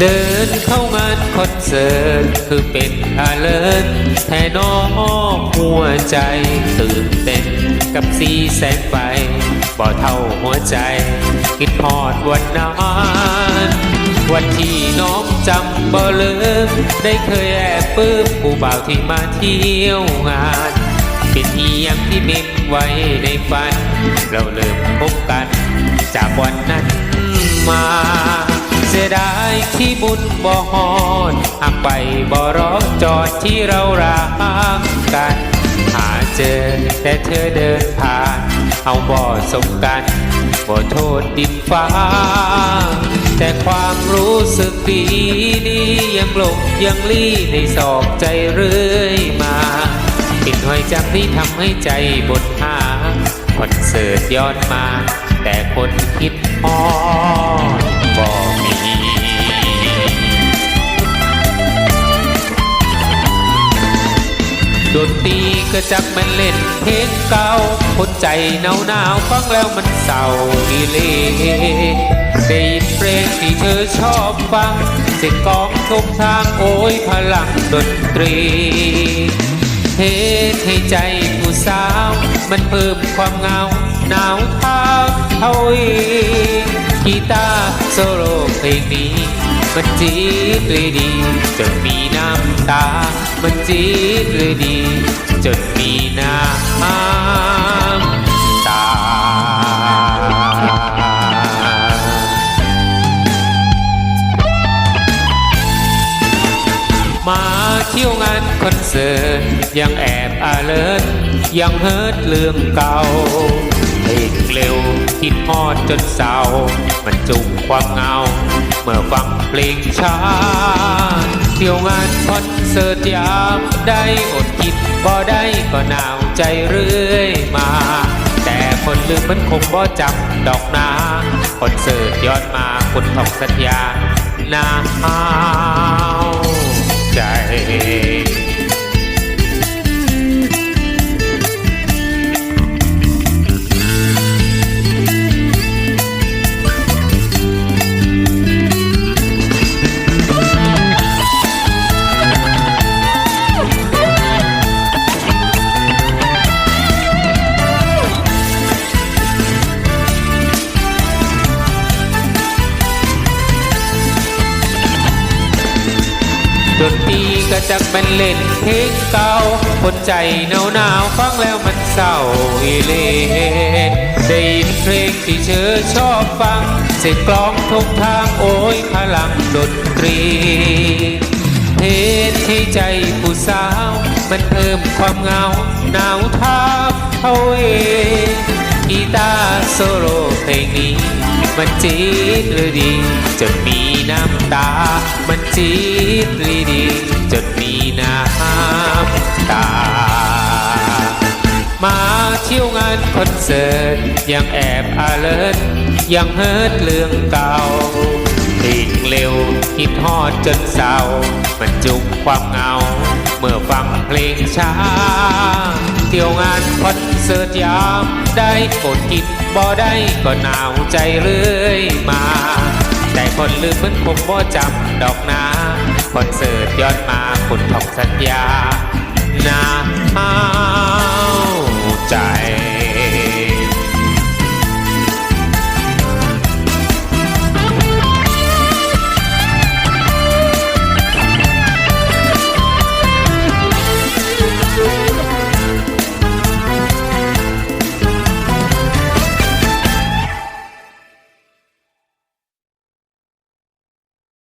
เดินเข้างานคอนเสิร์ตคือเป็นอาเลิศแทนอหัวใจ ตื่นเต้นกับสีแสงไฟบ่เท่าหัวใจ คิดพอดวันนั้นวันที่น้องจำบ่ลืมได้เคยแอบปื้มผู้บ่าวที่มาเที่ยวงาน เป็นอีหยังที่เมมไว้ในฝัน เราเริ่มพบกัน จากวันนั้นมา เสียดายที่บุญบ่ฮอดหากไปบ่รอจอดที่เรารักกัน หาเจอแต่เธอเดินผ่าน เอาบ่สมกันบ่โทษดินฟ้า แต่ความรู้สึกดีนี้ยังหลงยังลี่ในศอกใจเรื่อยมาปิดหอยจับที่ทำให้ใจบนหาคอนเสิร์ตย้อนมา แต่คนคิดฮอด ก็จักมันเล่นเพลงเก่าคนใจหนาวหนาวฟังแล้วมันเศร้าอีเลได้ยินเพลงที่เธอชอบฟังเสียงกองทุกทางโอ้ยพลังดนตรีเหตุให้ใจผู้สาว มันเพิ่มความเงาหนาวเท้าเอาเองกีตาร์โซโล่เพลงนี้ มันจีดเลยดีจนมีน้ำตา มันจีดเลยดีจนมีน้ำตามาเที่ยวงานคอนเสิร์ตยังแอบอาเลิศยังเฮิร์ตเรื่องเก่า ลงเร็วคิดฮอดจนเศร้า มันจุกความเงา เมื่อฟังเพลงช้า เที่ยวงานคอนเสิร์ตยามได้อดคิดบ่ได้ก็หนาวใจเรื่อยมา แต่คนลืมมันคงบ่จำดอกนาคอนเสิร์ตย้อนมาคนท่องสัญญาหนาวใจ ก็จักเป็นเล่นเพลงเก่าคนใจหนาวหนาวฟังแล้วมันเศร้าอีเลได้ยินเพลงที่เธอชอบฟัง เสียงกลองทุกทางโอ้ยพลังดนตรีเหตุให้ใจผู้สาว มันเพิ่มความเหงาหนาวทับเอาเองกีตาร์โซโล่เพลงนี้ มันจีดเลยดีจนมีน้ำตา มันจีดเลยดีจนมีน้ำตา มาเที่ยวงานคอนเสิร์ต ยังแอบอาเลิศยังเฮิร์ตเรื่องเก่าเพลงเร็วคิดฮอดจนเศร้า มันจุกความเหงา เมื่อฟังเพลงช้า เที่ยวงานคอนเสิร์ตยามได้อดคิด บ่ได้ก็หนาวใจเรื่อยมา แต่คนลืมมันคงบ่จำดอกนาคอนเสิร์ตย้อนมาคุณท่องสัญญา